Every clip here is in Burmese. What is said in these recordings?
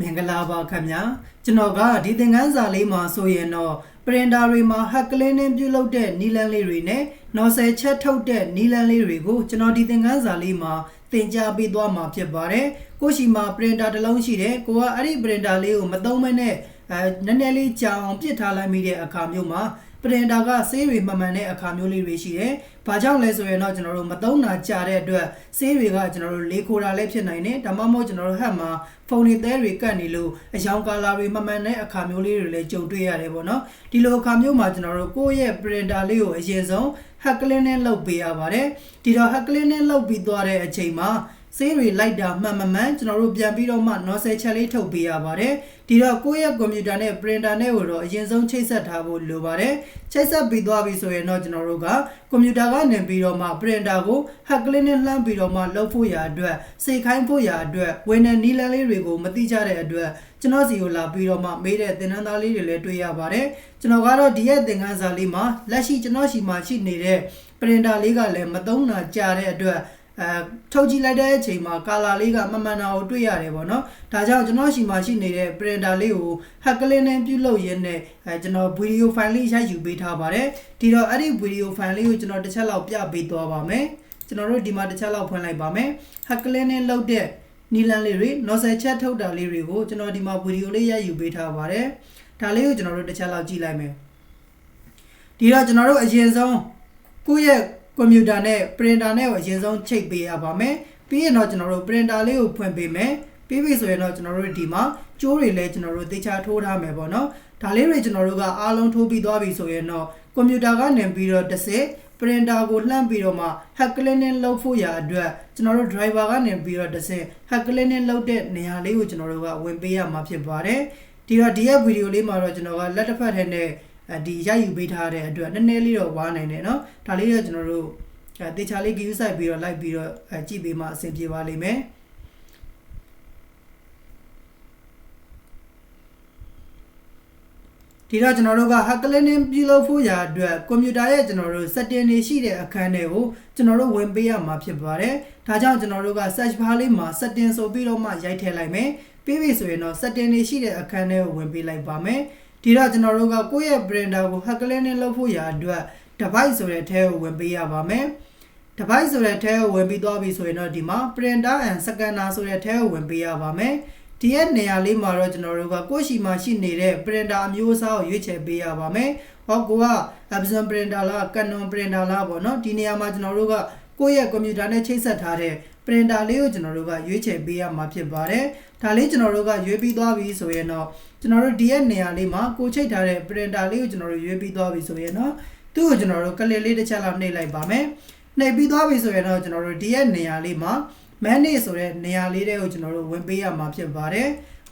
မင်္ဂလာပါခင်ဗျာကျွန်တော်ကဒီသင်ခန်းစာလေးမှာဆိုရင်တော့ပရင်တာတွေမှာဟက်ကလင်းနဲ့ပြုလုပ်တဲ့နီလန်းလေးတွေနဲ့နော်ဆယ်ချက်ထုတ်တဲ့နီလန်းလေးတွေကိုကျွန်တော်ဒီသင်ခန်းစာလေးမှာသင်ကြားပေးသွားမှာဖြစ်ပါတယ်ကိုရှိမှာပရင်တာတစ်လုံးရှိတယ်ကိုကအဲ့ဒီပရင်တာလေးကိုမသုံးမနဲ့အဲနည်းနည်းလေးကြောင်ပြစ်ထားလိုက်မိတဲ့အခါမျိုးမှာ ပရင်တာကဆေးတွေမှန်မှန်တဲ့အခါမျိုးလေးတွေရှိတယ်။ဘာကြောင့်လဲဆိုရင်တော့ကျွန်တော်တို့မသုံးတာကြာတဲ့အတွက်ဆေးတွေကကျွန်တော်တို့လေခိုတာလည်းဖြစ်နိုင်တယ်။ဒါမှမဟုတ်ကျွန်တော်တို့ဟက်မှာဖုန်တွေသဲတွေကတ်နေလို့အယောင်ကာလာတွေမှန်မှန်တဲ့အခါမျိုးလေးတွေလည်းကြုံတွေ့ရတယ်ပေါ့နော်။ဒီလိုအခါမျိုးမှာကျွန်တော်တို့ကိုယ့်ရဲ့ printer လေးကိုအရင်ဆုံး hack clean နဲ့လုပ်ပေးရပါတယ်။ဒီတော့ hack clean နဲ့လုပ်ပြီးသွားတဲ့အချိန်မှာ ဆေးတွေလိုက်တာမှန်မှန်မှန်ကျွန်တော်တို့ပြန်ပြီးတော့မှ nozzle ချက်လေးထုတ်ပေးရပါတယ်ဒီတော့ကိုယ့်ရဲ့ကွန်ပျူတာနဲ့ printer နဲ့ကိုတော့အရင်ဆုံးချိတ်ဆက်ထားဖို့လိုပါတယ်ချိတ်ဆက်ပြီးသွားပြီဆိုရင်တော့ကျွန်တော်တို့ကကွန်ပျူတာကနေပြီးတော့မှ printer ကို hack လေးနဲ့လှမ်းပြီးတော့မှလုပ်ဖို့ရာအတွက်စေခိုင်းဖို့ရာအတွက်ဝင်တဲ့နီလန်းလေးတွေကိုမသိကြတဲ့အတွက်ကျွန်တော်စီကိုလာပြီးတော့မှမေးတဲ့သင်တန်းသားလေးတွေလည်းတွေ့ရပါတယ်ကျွန်တော်ကတော့ဒီရဲ့သင်ခန်းစာလေးမှာလက်ရှိကျွန်တော်ရှိမှရှိနေတဲ့ printer လေးကလည်းမသုံးတာကြာတဲ့အတွက် အဲထုတ်ကြည့်လိုက်တဲ့အချိန်မှာကာလာလေးကမမှန်တာကိုတွေ့ရတယ်ပေါ့နော်ဒါကြောင့်ကျွန်တော်ရှိမှရှိနေတဲ့ printer လေးကို hack ကလေးနဲ့ပြုလုပ်ရင်းနဲ့အဲကျွန်တော် video file လေးရိုက်ယူပေးထားပါတယ်ဒီတော့အဲ့ဒီ video file လေးကိုကျွန်တော်တစ်ချက်လောက်ပြပေးသွားပါမယ်ကျွန်တော်တို့ဒီမှာတစ်ချက်လောက်ဖွင့်လိုက်ပါမယ် hack ကလေးနဲ့လုပ်တဲ့နီလန်လေးတွေ nozzle ချက်ထုတ်တာလေးတွေကိုကျွန်တော်ဒီမှာ video လေးရိုက်ယူပေးထားပါတယ်ဒါလေးကိုကျွန်တော်တို့တစ်ချက်လောက်ကြည့်လိုက်မယ်ဒီတော့ကျွန်တော်တို့အရင်ဆုံးကိုယ့်ရဲ့ ကွန်ပျူတာနဲ့ printer နဲ့ကိုအရင်ဆုံးချိတ်ပေးရပါမယ်ပြီးရင်တော့ကျွန်တော်တို့ printer လေးကိုဖွင့်ပေးမယ်ပြီးပြီဆိုရင်တော့ကျွန်တော်တို့ဒီမှာကျိုးတွေလည်းကျွန်တော်တို့သေချာထိုးထားမယ်ပေါ့နော်ဒါလေးတွေကျွန်တော်တို့ကအားလုံးထိုးပြီးသွားပြီဆိုရင်တော့ကွန်ပျူတာကနေပြီးတော့တစ်စစ် printer ကိုလှမ်းပြီးတော့မှ hack cleaning လုပ်ဖို့ရာအတွက်ကျွန်တော်တို့ driver ကနေပြီးတော့တစ်စစ် hack cleaning လုပ်တဲ့နေရာလေးကိုကျွန်တော်တို့ကဝင်ပေးရမှာဖြစ်ပါတယ်ဒီတော့ဒီရဲ့ဗီဒီယိုလေးမှာတော့ကျွန်တော်ကလက်တစ်ဖက်ထဲနဲ့ ဒီရိုက်ယူပေးထားတဲ့အတွက်နည်းနည်းလေးတော့ဝါနိုင်တယ်เนาะဒါလေးတော့ကျွန်တော်တို့အဲတေချာလေး view site ပြီးတော့ like ပြီးတော့အဲကြည့်ပေးမှအဆင်ပြေပါလိမ့်မယ်ဒီတော့ကျွန်တော်တို့က hack cleaning ပြုလုပ်ဖို့ရာအတွက်ကွန်ပျူတာရဲ့ကျွန်တော်တို့ setting တွေရှိတဲ့အခန်းတွေကိုကျွန်တော်တို့ဝင်ပေးရမှာဖြစ်ပါတယ်။ဒါကြောင့်ကျွန်တော်တို့က search bar လေးမှာ setting ဆိုပြီးတော့မှရိုက်ထည့်လိုက်မယ်။ပြီးပြီဆိုရင်တော့ setting တွေရှိတဲ့အခန်းတွေကိုဝင်ပေးလိုက်ပါမယ်။ ဒီတော့ကျွန်တော်တို့ကကိုယ့်ရဲ့ printer ကို hack cleaning လုပ်ဖို့ရာအတွက် device ဆိုတဲ့ထဲကိုဝင်ပေးရပါမယ်။ device ဆိုတဲ့ထဲကိုဝင်ပြီးသွားပြီဆိုရင်တော့ဒီမှာ printer and scanner ဆိုတဲ့ထဲကိုဝင်ပေးရပါမယ်။ဒီရဲ့နေရာလေးမှာတော့ကျွန်တော်တို့ကကိုယ့်ရှိမှရှိနေတဲ့ printer အမျိုးအစားကိုရွေးချယ်ပေးရပါမယ်။ဟောကိုက Epson printer လား Canon printer လားပေါ့နော်ဒီနေရာမှာကျွန်တော်တို့ကကိုယ့်ရဲ့ကွန်ပျူတာနဲ့ချိတ်ဆက်ထားတဲ့ printer လေးကိုကျွန်တော်တို့ကရွေးချယ်ပေးရမှာဖြစ်ပါတယ်။ဒါလေးကျွန်တော်တို့ကရွေးပြီးသွားပြီဆိုရင်တော့ကျွန်တော်တို့ဒီရဲ့နေရာလေးမှာကိုချိတ်ထားတဲ့ printer လေးကိုကျွန်တော်တို့ရွေးပြီးသွားပြီဆိုရင်တော့သူ့ကိုကျွန်တော်တို့ကလစ်လေးတစ်ချက်လောက်နှိပ်လိုက်ပါမယ်။နှိပ်ပြီးသွားပြီဆိုရင်တော့ကျွန်တော်တို့ဒီရဲ့နေရာလေးမှာ manage ဆိုတဲ့နေရာလေးတွေကိုကျွန်တော်တို့ဝင်ပေးရမှာဖြစ်ပါတယ်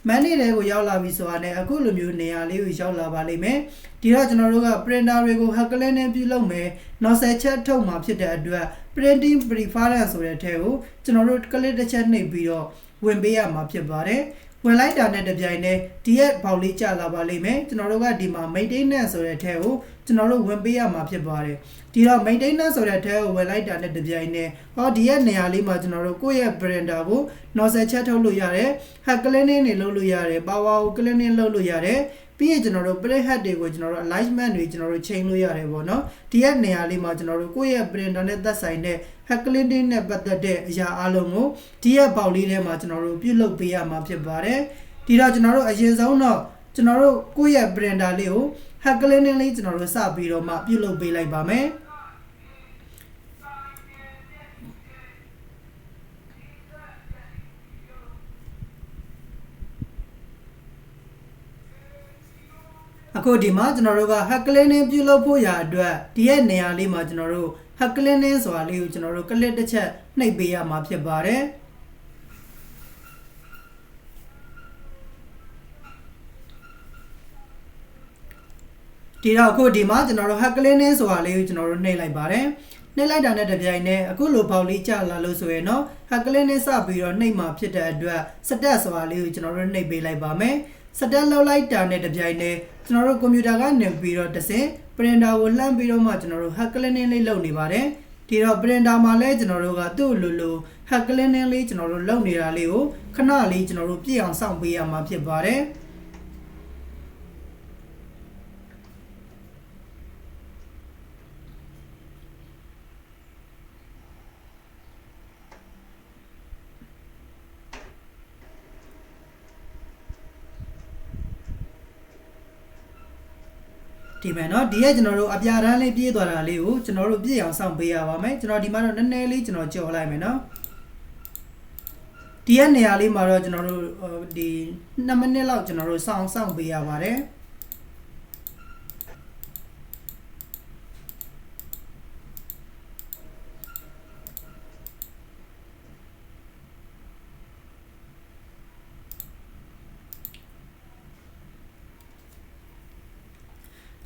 manage တွေကိုရောက်လာပြီဆိုတာနဲ့အခုလိုမျိုးနေရာလေးကိုရောက်လာပါလိမ့်မယ်ဒီတော့ကျွန်တော်တို့က printer တွေကို hack လေးနဲ့ပြုလုပ်မယ် nozzle ချက်ထုတ်မှာဖြစ်တဲ့အတွက် printing preference ဆိုတဲ့ထဲကိုကျွန်တော်တို့ click တစ်ချက်နှိပ်ပြီးတော့ဝင်ပေးရမှာဖြစ်ပါတယ် ဝင်လိုက်တာနဲ့တပြိုင်တည်းဒီရဲ့ပေါက်လေးကျလာပါလိမ့်မယ်ကျွန်တော်တို့ကဒီမှာ maintenance ဆိုတဲ့ထဲကိုကျွန်တော်တို့ဝင်ပေးရမှာဖြစ်ပါတယ်ဒီတော့ maintenance ဆိုတဲ့ထဲကိုဝင်လိုက်တာနဲ့တပြိုင်တည်းဟောဒီရဲ့နေရာလေးမှာကျွန်တော်တို့ကိုယ့်ရဲ့ printer ကို nozzle ချက်ထုတ်လို့ရတယ် hack cleaning တွေလုပ်လို့ရတယ် power ကို cleaning လုပ်လို့ရတယ်ပြီးရင်ကျွန်တော်တို့ print head တွေကိုကျွန်တော်တို့ alignment တွေကျွန်တော်တို့ချိန်လို့ရတယ်ပေါ့နော်ဒီရဲ့နေရာလေးမှာကျွန်တော်တို့ကိုယ့်ရဲ့ printer နဲ့သက်ဆိုင်တဲ့ hack cleaning နဲ့ပတ်သက်တဲ့အရာအလုံးကိုဒီရဲ့ပေါက်လေးထဲမှာကျွန်တော်တို့ပြုလုပ်ပေးရမှာဖြစ်ပါတယ်ဒီတော့ကျွန်တော်တို့အရင်ဆုံးတော့ကျွန်တော်တို့ကိုယ့်ရဲ့ printer လေးကို hack cleaning လေးကျွန်တော်တို့စပြီးတော့မှပြုလုပ်ပေးလိုက်ပါမယ်အခုဒီမှာကျွန်တော်တို့က hack cleaning ပြုလုပ်ဖို့ရာအတွက်ဒီရဲ့နေရာလေးမှာကျွန်တော်တို့ hack cleaning ဆိုတာလေးကိုကျွန်တော်တို့ click တစ်ချက်နှိပ်ပေးရမှာဖြစ်ပါတယ်ဒီတော့အခုဒီမှာကျွန်တော်တို့ hack cleaning ဆိုတာလေးကိုကျွန်တော်တို့နှိပ်လိုက်ပါတယ်နှိပ်လိုက်တာနဲ့တပြိုင်နက်အခုလိုပေါက်လေးကျလာလို့ဆိုရင်တော့ hack cleaning စပြီးတော့နှိပ်မှာဖြစ်တဲ့အတွက်စတက်ဆိုတာလေးကိုကျွန်တော်တို့နှိပ်ပေးလိုက်ပါမယ် စတက်လောက်လိုက်တာနဲ့တပြိုင်နက်ကျွန်တော်တို့ကွန်ပျူတာကနေပြီးတော့တစ်စင် printer ကိုလှမ်းပြီးတော့မှကျွန်တော်တို့ hack cleaning လေးလုပ်နေပါတယ်ဒီတော့ printer မှာလည်းကျွန်တော်တို့ကသူ့လိုလို hack cleaning လေးကျွန်တော်တို့လုပ်နေတာလေးကိုခဏလေးကျွန်တော်တို့ပြည့်အောင်စောင့်ပေးရမှာဖြစ်ပါတယ် ဒီမဲ့เนาะဒီကကျွန်တော်တို့အပြာတန်းလေးပြေးသွားတာလေးကိုကျွန်တော်တို့ပြည့်အောင်စောင့်ပေးရပါမယ်ကျွန်တော်ဒီမှာတော့နည်းနည်းလေးကျွန်တော်ကြော်လိုက်မယ်เนาะဒီရဲ့နေရာလေးမှာတော့ကျွန်တော်တို့ဟိုဒီ2မိနစ်လောက်ကျွန်တော်တို့စောင့်စောင့်ပေးရပါတယ်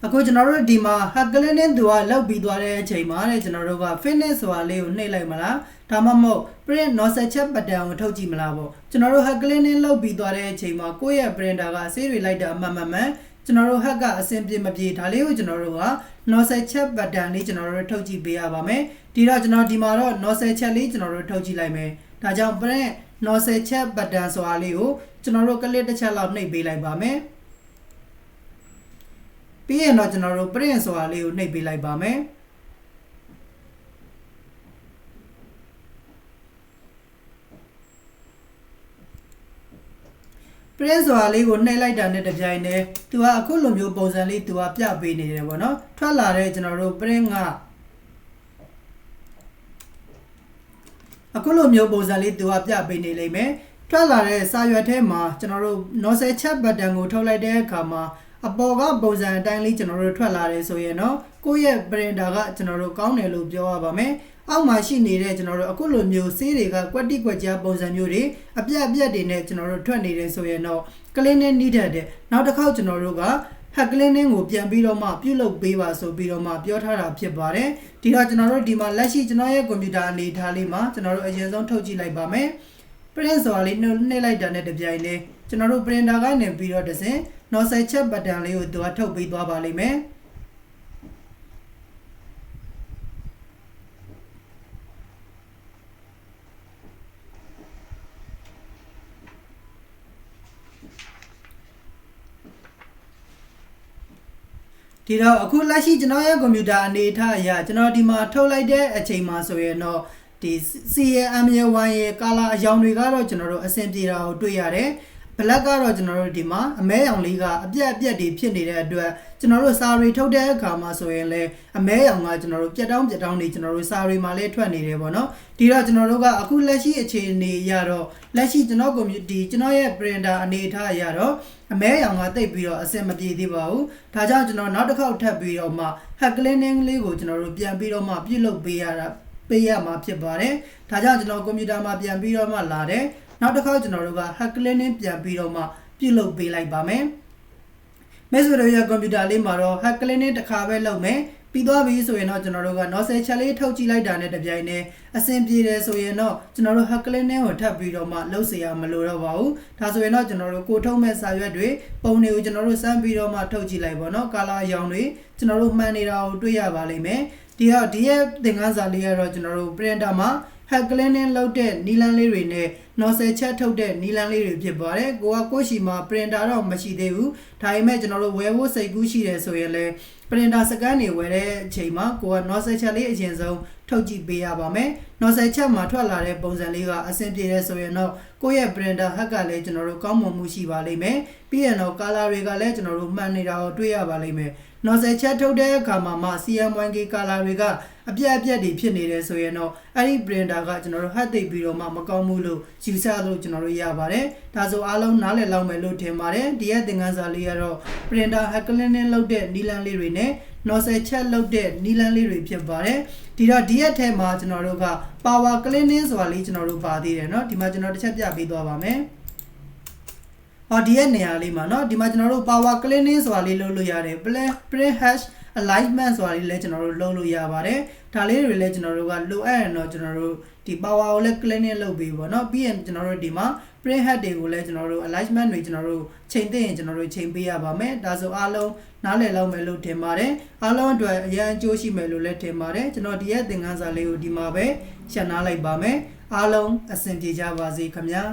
အခုကျွန်တော်တို့ဒီမှာ hack cleaning သူကလောက်ပြီးသွားတဲ့အချိန်မှာတဲ့ကျွန်တော်တို့က finish ဆိုတာလေးကိုနှိပ်လိုက်မလားဒါမှမဟုတ် print nozzle check button ကိုထုတ်ကြည့်မလားပေါ့ကျွန်တော်တို့ hack cleaning လောက်ပြီးသွားတဲ့အချိန်မှာကိုယ့်ရဲ့ printer ကဆေးတွေလိုက်တာအမှန်မှန်မှန်ကျွန်တော်တို့ hack ကအဆင်ပြေမပြေဒါလေးကိုကျွန်တော်တို့က nozzle check button လေးကျွန်တော်တို့ထုတ်ကြည့်ပေးရပါမယ်ဒီတော့ကျွန်တော်ဒီမှာတော့ nozzle check လေးကျွန်တော်တို့ထုတ်ကြည့်လိုက်မယ်ဒါကြောင့် print nozzle check button ဆိုတာလေးကိုကျွန်တော်တို့ click တစ်ချက်လောက်နှိပ်ပေးလိုက်ပါမယ် ပြီးရင်တော့ကျွန်တော်တို့ print ဆိုတာလေးကိုနှိပ်ပေးလိုက်ပါမယ် print ဆိုတာလေးကိုနှိပ်လိုက်တာနဲ့တပြိုင်တည်းသူကအခုလိုမျိုးပုံစံလေးသူကပြပေးနေတယ်ပေါ့နော်ထွက်လာတဲ့ကျွန်တော်တို့ print ကအခုလိုမျိုးပုံစံလေးသူကပြပေးနေလိမ့်မယ်ထွက်လာတဲ့စာရွက်ထဲမှာကျွန်တော်တို့ nozzle chat button ကိုထုတ်လိုက်တဲ့အခါမှာ အပေါ်ကပုံစံအတိုင်းလေးကျွန်တော်တို့ထွက်လာတယ်ဆိုရင်တော့ကိုယ့်ရဲ့ printer ကကျွန်တော်တို့ကောင်းတယ်လို့ပြောရပါမယ်အောက်မှာရှိနေတဲ့ကျွန်တော်တို့အခုလိုမျိုးဆေးတွေကကွက်တိကွက်ကြားပုံစံမျိုးတွေအပြက်အပြက်တွေနဲ့ကျွန်တော်တို့ထွက်နေတယ်ဆိုရင်တော့ cleaning needed တဲ့နောက်တစ်ခေါက်ကျွန်တော်တို့က hack cleaning ကိုပြန်ပြီးတော့မှပြုလုပ်ပေးပါဆိုပြီးတော့မှပြောထားတာဖြစ်ပါတယ်ဒီတော့ကျွန်တော်တို့ဒီမှာလက်ရှိကျွန်တော်ရဲ့ကွန်ပျူတာအနေထားလေးမှာကျွန်တော်တို့အရင်ဆုံးထုတ်ကြည့်လိုက်ပါမယ် print ဆိုတာလေးနှိပ်လိုက်တာနဲ့တပြိုင်တည်းကျွန်တော်တို့ printer ကနေပြီးတော့တစ်စင် nozzle check button လေးကိုသူကထုတ်ပေးသွားပါလိမ့်မယ်ဒီတော့အခုလက်ရှိကျွန်တော်ရဲ့ကွန်ပျူတာအနေအထားအရကျွန်တော်ဒီမှာထုတ်လိုက်တဲ့အချိန်မှာဆိုရင်တော့ ဒီ CM ရဲ့ Y ရဲ့ color အရောင်တွေကတော့ကျွန်တော်တို့အဆင်ပြေတာကိုတွေ့ရတယ် black ကတော့ကျွန်တော်တို့ဒီမှာအမဲရောင်လေးကအပြက်အပြက်တွေဖြစ်နေတဲ့အတွက်ကျွန်တော်တို့စာရီထုတ်တဲ့အခါမှာဆိုရင်လည်းအမဲရောင်ကကျွန်တော်တို့ပြက်တောင်းပြက်တောင်းနေကျွန်တော်တို့စာရီမှာလည်းထွက်နေတယ်ပေါ့နော်ဒီတော့ကျွန်တော်တို့ကအခုလက်ရှိအခြေအနေရတော့လက်ရှိကျွန်တော်ကွန်ပျူတာကျွန်တော်ရဲ့ printer အနေအထားရတော့အမဲရောင်ကတိတ်ပြီးတော့အဆင်မပြေသေးပါဘူးဒါကြောင့်ကျွန်တော်နောက်တစ်ခေါက်ထပ်ပြီးတော့မှ hack cleaning လေးကိုကျွန်တော်တို့ပြန်ပြီးတော့မှပြုလုပ်ပေးရတာ ပေးရမှာဖြစ်ပါတယ်ဒါကြောင့်ကျွန်တော်ကွန်ပျူတာမှာပြန်ပြီးတော့မှလာတယ်နောက်တစ်ခေါက်ကျွန်တော်တို့က hack cleaning ပြန်ပြီးတော့မှပြုလုပ်ပေးလိုက်ပါမယ်မဲဆိုတော့ရကွန်ပျူတာလေးမှာတော့ hack cleaning တစ်ခါပဲလုပ်မယ်ပြီးသွားပြီဆိုရင်တော့ကျွန်တော်တို့က nozzle ချက်လေးထုတ်ကြည့်လိုက်တာနဲ့တပြိုင်တည်းအဆင်ပြေတယ်ဆိုရင်တော့ကျွန်တော်တို့ hack cleaning ကိုထပ်ပြီးတော့မှလုပ်เสียရမလို့တော့ပါဘူးဒါဆိုရင်တော့ကျွန်တော်တို့ကိုထုတ်မဲ့စာရွက်တွေပုံတွေကိုကျွန်တော်တို့စမ်းပြီးတော့မှထုတ်ကြည့်လိုက်ပါတော့ color အရောင်တွေကျွန်တော်တို့မှန်နေတာကိုတွေ့ရပါလိမ့်မယ် ဒီတော့ဒီရဲ့သင်ခန်းစာလေးကတော့ကျွန်တော်တို့ printer မှာ hack cleaning လုပ်တဲ့နီလန်းလေးတွေနဲ့ nozzle ချက်ထုတ်တဲ့နီလန်းလေးတွေဖြစ်ပါတယ်ကိုကကိုရှိမှာ printer တော့မရှိသေးဘူးဒါပေမဲ့ကျွန်တော်တို့ဝယ်ဖို့စိတ်ကူးရှိတယ်ဆိုရင်လည်း printer scan တွေဝယ်တဲ့အချိန်မှာကိုက nozzle ချက်လေးအရင်ဆုံးထုတ်ကြည့်ပေးရပါမယ် nozzle ချက်မှာထွက်လာတဲ့ပုံစံလေးကအဆင်ပြေတယ်ဆိုရင်တော့ကိုယ့်ရဲ့ printer hack ကလည်းကျွန်တော်တို့ကောင်းမွန်မှုရှိပါလိမ့်မယ်ပြီးရင်တော့ color တွေကလည်းကျွန်တော်တို့မှန်နေတာကိုတွေ့ရပါလိမ့်မယ် nozzle ချက်ထုတ်တဲ့အခါမှာမှ CM1K color တွေကအပြက်အပြက်တွေဖြစ်နေတယ်ဆိုရင်တော့အဲ့ဒီ printer ကကျွန်တော်တို့ဟတ်သိပ်ပြီးတော့မှမကောင်းဘူးလို့ယူဆလို့ကျွန်တော်တို့ရပါတယ်ဒါဆိုအားလုံးနားလည်လောက်မယ်လို့ထင်ပါတယ်ဒီရဲ့သင်ခန်းစာလေးကတော့ printer hack cleaning လုပ်တဲ့နီလန်းလေးတွေနဲ့ nozzle ချက်လုပ်တဲ့နီလန်းလေးတွေဖြစ်ပါတယ်ဒီတော့ဒီရဲ့ထဲမှာကျွန်တော်တို့က power cleaning ဆိုတာလေးကျွန်တော်တို့ပါသေးတယ်เนาะဒီမှာကျွန်တော်တစ်ချက်ပြပေးသွားပါမယ်ဟောဒီရဲ့နေရာလေးမှာเนาะဒီမှာကျွန်တော်တို့ power cleaning ဆိုတာလေးလုပ်လို့ရတယ် print hash alignment ဆိုတာလေးလည်းကျွန်တော်တို့လုပ်လို့ရပါတယ်ဒါလေးတွေလည်းကျွန်တော်တို့ကလိုအပ်ရင်တော့ကျွန်တော်တို့ ဒီ power ကိုလည်း cleaning လုပ်ပေးပေါ့နော်ပြီးရင်ကျွန်တော်တို့ဒီမှာ print head တွေကိုလည်းကျွန်တော်တို့ alignment တွေကျွန်တော်တို့ချိန်သိရင်ကျွန်တော်တို့ချိန်ပေးရပါမယ်ဒါဆိုအားလုံးနားလည်လောက်မယ်လို့ထင်ပါတယ်အားလုံးအတွက်အရန်အကျိုးရှိမယ်လို့လည်းထင်ပါတယ်ကျွန်တော်ဒီရဲ့သင်ခန်းစာလေးကိုဒီမှာပဲရှင်းနာလိုက်ပါမယ်အားလုံးအဆင်ပြေကြပါစေခင်ဗျာ